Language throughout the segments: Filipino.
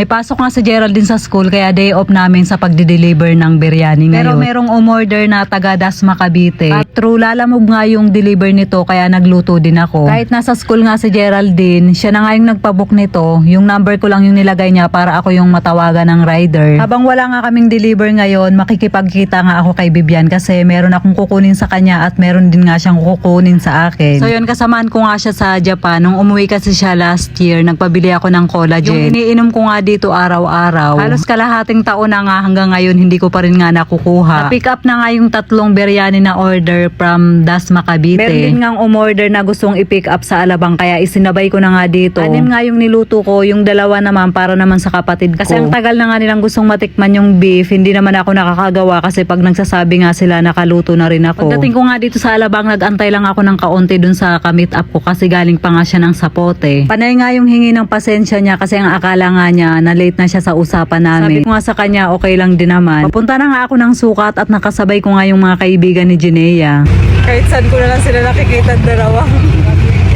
May pasok nga si Geraldine sa school kaya day off namin sa pagdi-deliver ng biryani ngayon. Pero merong umorder na taga Dasma Cavite. At true lalamog nga yung deliver nito kaya nagluto din ako. Kahit nasa school nga si Geraldine, siya na nga yung nagpabook nito. Yung number ko lang yung nilagay niya para ako yung matawagan ng rider. Habang wala nga kaming deliver ngayon, makikipagkita nga ako kay Bibian kasi meron akong kukunin sa kanya at meron din nga siyang kukunin sa akin. So yun, kasamaan ko nga siya sa Japan. Nung umuwi kasi siya last year, nagpabili ako ng collagen. Yung iniinom ko nga dito araw-araw. Halos kalahating taon na nga hanggang ngayon hindi ko pa rin nga nakukuha. Na-pick up na nga yung tatlong biryani na order from Dasma Cavite. Meron din nga umorder na gustong i-pick up sa Alabang kaya isinabay ko na nga dito. Anim nga yung niluto ko, yung dalawa naman para naman sa kapatid ko. Kasi ang tagal na nga nilang gustong matikman yung beef, hindi naman ako nakakagawa kasi pag nagsasabi nga sila nakaluto na rin ako. Pagdating ko nga dito sa Alabang, nagantay lang ako ng kaunti dun sa kamit up ko kasi galing pa nga siya ng sapote. Panay nga yung hingi ng pasensya niya kasi ang akala nga niya na late na siya sa usapan namin. Sabi ko nga sa kanya okay lang din naman. Papunta na nga ako ng sukat at nakasabay ko nga yung mga kaibigan ni Jinea. Kahit saan ko na lang sila nakikita dalawa.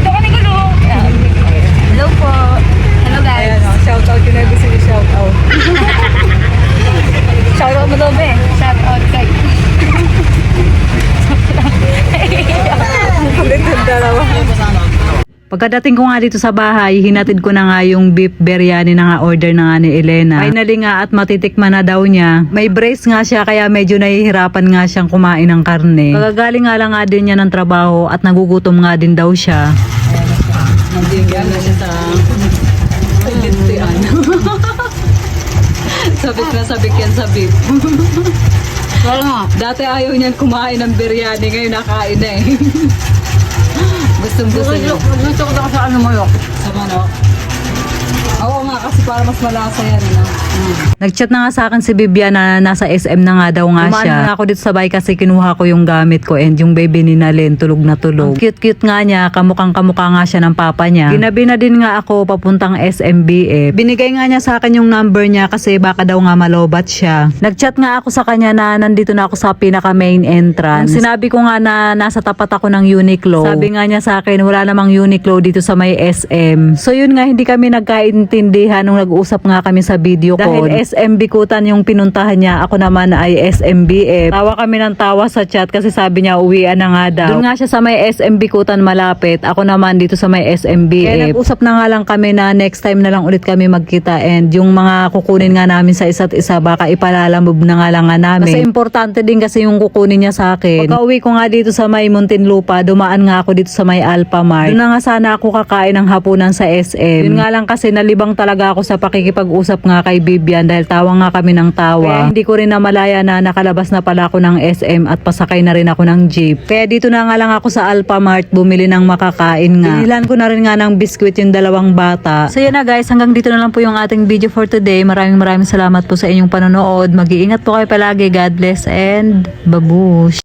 Ito ka ni Gulo. Hello po. Hello guys. oh, shout out yun na gusto out. Shout out mo daw be. Shout out kay. Kulit yung dalawa. Pagkadating ko nga dito sa bahay, hinatid ko na nga yung beef biryani na nga order na nga ni Elena. Finally nga at matitikman na daw niya. May brace nga siya kaya medyo nahihirapan nga siyang kumain ng karne. Kagagaling nga lang nga din niya ng trabaho at nagugutom nga din daw siya. Nagigyan na siya sa lintian. sabik na sabik yan sa beef. Wala. Dati ayaw niyan kumain ng biryani, ngayon nakain na eh. Gustong gusto niya. Gusto ko daw sa ano mo yok. Sa manok. Kasi para mas malasa yan. Na. Nag-chat na nga sa akin si Bibian na nasa SM na nga daw nga siya. na ako dito sa bahay kasi kinuha ko yung gamit ko and yung baby ni Nalin tulog na tulog. Cute-cute nga niya, kamukhang kamukha nga siya ng papa niya. Ginabi na din nga ako papuntang SMBF. Binigay nga niya sa akin yung number niya kasi baka daw nga malobat siya. Nag-chat nga ako sa kanya na nandito na ako sa pinaka main entrance. Sinabi ko nga na nasa tapat ako ng Uniqlo. Sabi nga niya sa akin wala namang Uniqlo dito sa may SM. So yun nga hindi kami nagkaintindihan nung nag-usap nga kami sa video call. Dahil SM Bikutan yung pinuntahan niya, ako naman ay SMBF. Tawa kami ng tawa sa chat kasi sabi niya uwian na nga daw. Doon nga siya sa may SM Bikutan malapit. Ako naman dito sa may SMBF. Kaya nag-usap na nga lang kami na next time na lang ulit kami magkita and yung mga kukunin nga namin sa isa't isa baka ipalalamove na nga lang nga namin. Kasi importante din kasi yung kukunin niya sa akin. Pagka uwi ko nga dito sa may Muntinlupa, dumaan nga ako dito sa may Alphamart. Doon na nga sana ako kakain ng hapunan sa SM. Yun nga lang kasi nalibang talaga ako sa pakikipag-usap nga kay Bibian dahil tawa nga kami ng tawa. Kaya hindi ko rin namalaya na nakalabas na pala ako ng SM at pasakay na rin ako ng jeep. Kaya dito na nga lang ako sa Alphamart bumili ng makakain nga. Binilan ko na rin nga ng biskwit yung dalawang bata. So yun na guys, hanggang dito na lang po yung ating video for today. Maraming maraming salamat po sa inyong panonood. Mag-iingat po kayo palagi. God bless and babush!